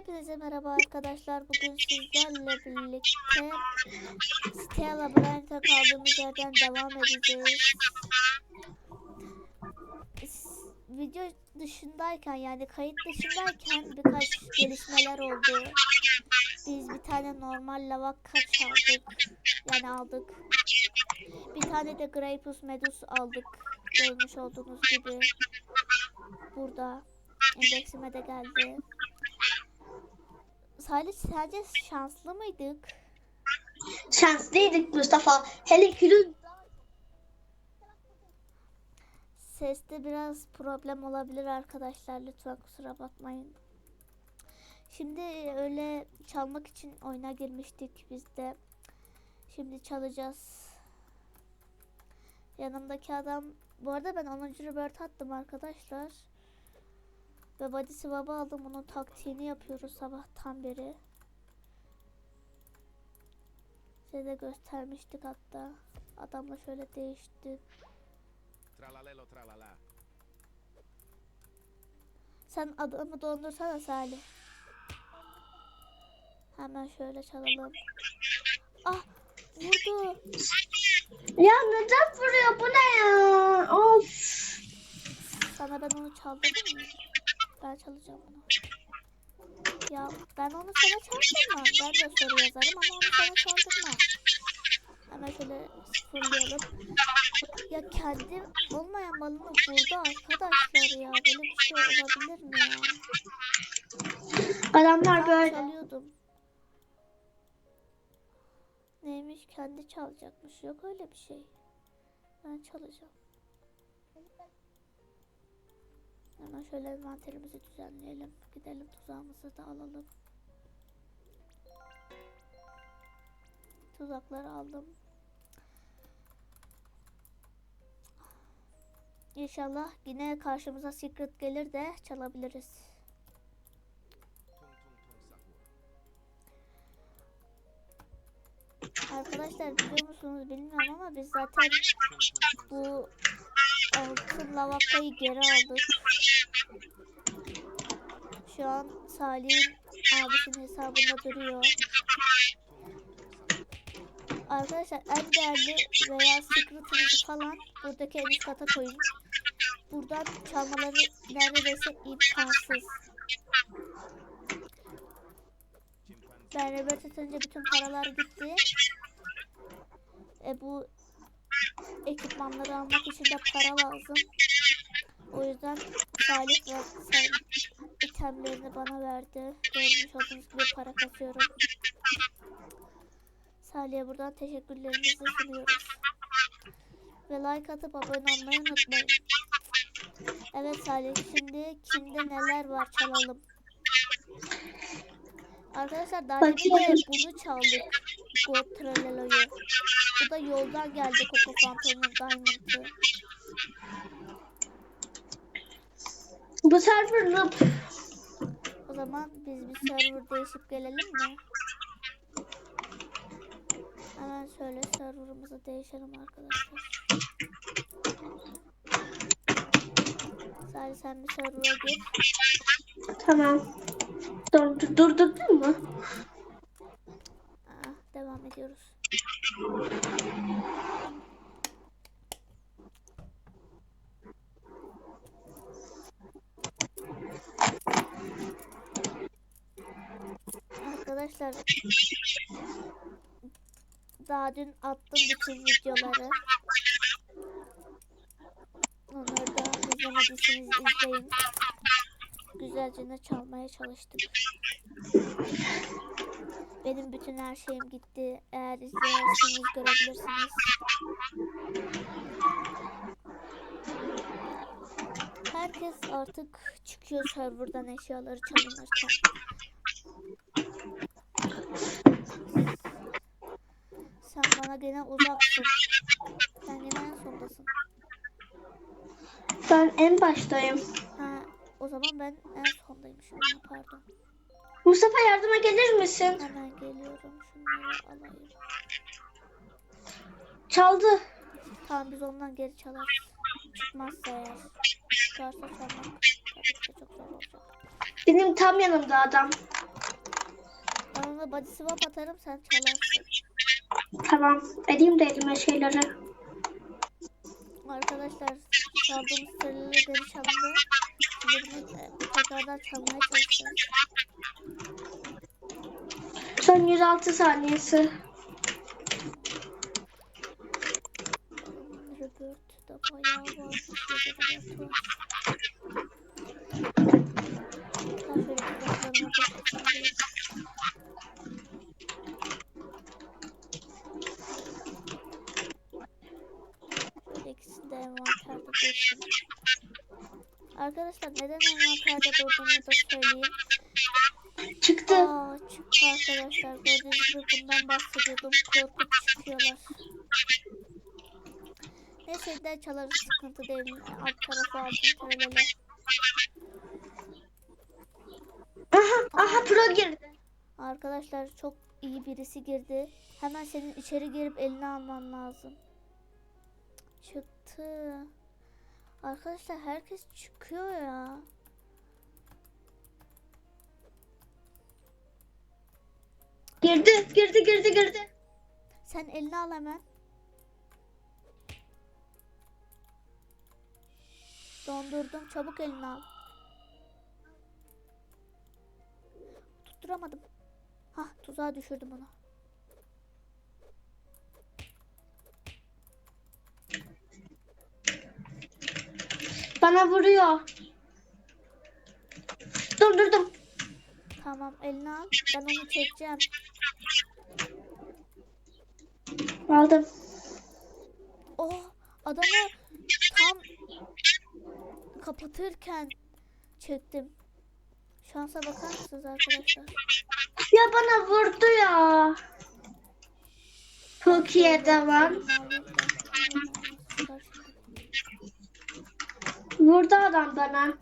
Hepinize merhaba arkadaşlar. Bugün sizlerle birlikte Stella Labyrinth'e kaldığımız yerden devam edeceğiz. Video dışındayken yani kayıt dışındayken birkaç gelişmeler oldu. Biz bir tane normal lavaka çaldık. Yani aldık. Bir tane de Grapus Medus aldık. Görmüş olduğunuz gibi. Burada. Endeksime de geldi. Salih sence şanslı mıydık? Şanslıydık Mustafa. Hele külün Seste biraz problem olabilir arkadaşlar. Lütfen kusura bakmayın. Şimdi öyle çalmak için oyuna girmiştik biz de. Şimdi çalacağız. Yanımdaki adam bu arada ben 10. Robert attım arkadaşlar. Ve body swap'ı aldım. Bunun taktiğini yapıyoruz sabahtan beri. Size de göstermiştik hatta. Adamla şöyle değişti. Tralalelo tralala. Sen adamı dondursana Salih. Hemen şöyle çalalım. Ah vurdu. Ya neden vuruyor bu ne ya? Of. Sana ben onu çaldırdım mı? Ben çalacağım onu. Ya ben onu sana çaldırmam. Ben de soru yazarım ama onu sana çaldırmam. Hemen şöyle sıfırlayalım. Ya kendi olmayan malını vurdu arkadaşlar ya. Böyle bir şey olabilir mi ya? Adamlar Ben böyle. çalıyordum. Neymiş kendi çalacakmış. Yok öyle bir şey. Ben çalacağım. Hemen şöyle envanterimizi düzenleyelim. Gidelim tuzağımızı da alalım. Tuzakları aldım. İnşallah yine karşımıza secret gelir de çalabiliriz. Arkadaşlar biliyor musunuz bilmiyorum ama biz zaten bu altın lavakayı geri aldık. Şu an Salih'in abisinin hesabında duruyor. Arkadaşlar en değerli veya secret'ınızı falan buradaki en üst kata koyun. Buradan çalmaları neredeyse imkansız. Ben Robert atınca bütün paralar gitti. E bu ekipmanları almak için de para lazım. O yüzden Salih ve itemlerini bana verdi. Görmüş olduğunuz gibi para kasıyorum. Salih'e buradan teşekkürlerimizi sunuyoruz. Ve like atıp abone olmayı unutmayın. Evet Salih şimdi kimde neler var çalalım. Arkadaşlar daha önce bunu çaldık. God Trellelo'yu. Bu da yoldan geldi Coco Phantom'un Diamond'ı. Bu server noob. O zaman biz bir server değişip gelelim mi? Hemen şöyle serverımızı değişelim arkadaşlar. Sadece sen bir server'a gir. Tamam. Dur, dur, durdurdun mu? Devam ediyoruz. Arkadaşlar daha dün attım bütün videoları. Onları da izlemediyseniz izleyin. Güzelce çalmaya çalıştık. Benim bütün her şeyim gitti. Eğer izlerseniz görebilirsiniz. Herkes artık çıkıyor serverdan eşyaları çalınırken. Sen bana gene uzaksın. Sen gene en sondasın. Ben en baştayım. Ha, o zaman ben en sondaymışım. Ha, Pardon. Mustafa yardıma gelir misin? Hemen geliyorum. Şunları alayım. Çaldı. Tamam biz ondan geri çalarız. Çıkmazsa eğer. Çıkarsa de çok zor olacak. Benim tam yanımda adam. sana body swap atarım sen çalarsın. Tamam. Edeyim de elime şeyleri. Arkadaşlar çaldığımız sırları geri çalındı. Tekrardan çalmaya çalışacağız. Son 106 saniyesi. Robert da bayağı var. Ben şöyle kitaplarıma bakayım. Şöyle ikisini de envanterde dursun. Arkadaşlar neden envanterde durduğunu da söyleyeyim. Çıktı. Aa çıktı arkadaşlar. Gördüğünüz gibi bundan bahsediyordum. Korkup çıkıyorlar. Neyse de çalarız sıkıntı değil. Alt tarafı aldım şöyle. Aha, aha pro girdi. Arkadaşlar çok iyi birisi girdi. Hemen senin içeri girip elini alman lazım. Çıktı. Arkadaşlar herkes çıkıyor ya. Girdi, girdi, girdi, girdi. Sen elini al hemen. Dondurdum. Çabuk elini al. Tutturamadım. Hah tuzağa düşürdüm onu. Bana vuruyor. Durdurdum. Tamam elini al. Ben onu çekeceğim. Aldım. Oh adamı tam kapatırken çektim. Şansa bakar mısınız arkadaşlar? Ya bana vurdu ya. Türkiye devam. Vurdu adam bana.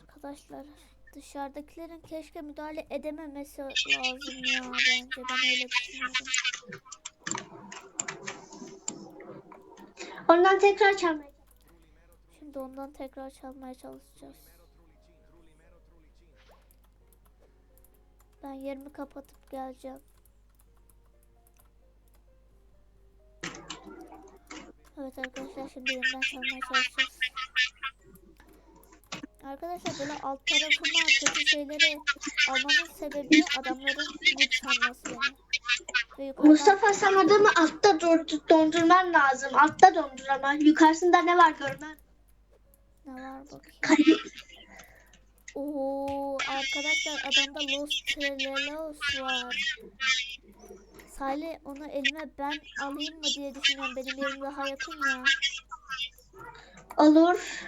Arkadaşlar dışarıdakilerin keşke müdahale edememesi lazım ya bence ben öyle düşünüyorum. Ondan tekrar çalmaya Şimdi ondan tekrar çalmaya çalışacağız. Ben yerimi kapatıp geleceğim. Evet arkadaşlar şimdi yeniden çalmaya çalışacağız. Arkadaşlar böyle alt tarafıma kötü şeyleri almamın sebebi adamların bu sanması yukarıdan- Mustafa sen adamı altta dur, dondurman lazım. Altta dondur ama. Yukarısında ne var görmem. Ne var bakayım. Kayıp. Oo arkadaşlar adamda Los Trellelos var. Salih onu elime ben alayım mı diye düşünüyorum. Benim yerim daha yakın ya. Olur.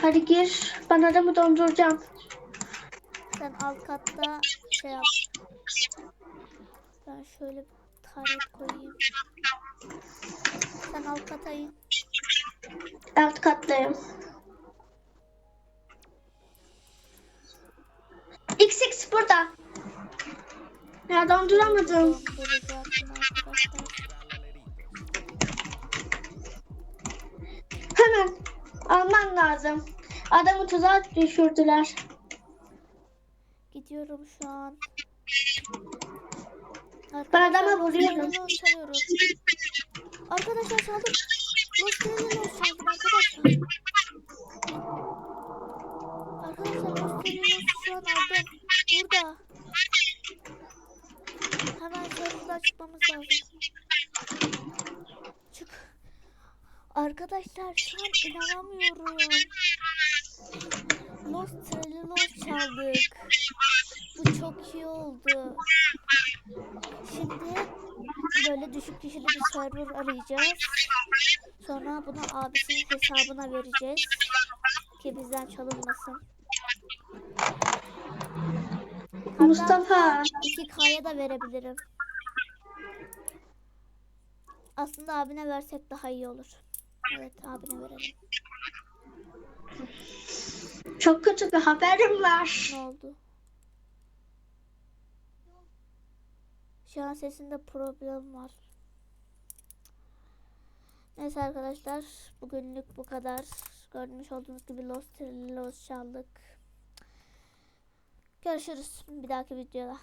Hadi gir. Ben adamı donduracağım. Sen alt katta şey yap. Ben şöyle bir taret koyayım. Sen alt kata in. Alt kattayım. XX burada. Ya donduramadım. Hemen alman lazım. Adamı tuzağa düşürdüler. Gidiyorum şu an. Ben adama vuruyorum. Arkadaşlar çaldım. Los Trellelos çaldım arkadaşlar. Arkadaşlar Los Trellelos'u şu an aldım. Burada. Hemen şuradan çıkmamız lazım. Çık. Arkadaşlar şu an inanamıyorum. Los Trellelos çaldık. Bu çok iyi oldu. Şimdi böyle düşük kişili bir server arayacağız. Sonra bunu abisinin hesabına vereceğiz. Ki bizden çalınmasın. Hatta Mustafa. 2K'ya da verebilirim. Aslında abine versek daha iyi olur. Evet abine verelim. Çok kötü bir haberim var. Ne oldu? Şu an sesinde problem var. Neyse arkadaşlar bugünlük bu kadar. Görmüş olduğunuz gibi Lost Trilos çaldık. Görüşürüz bir dahaki videoda.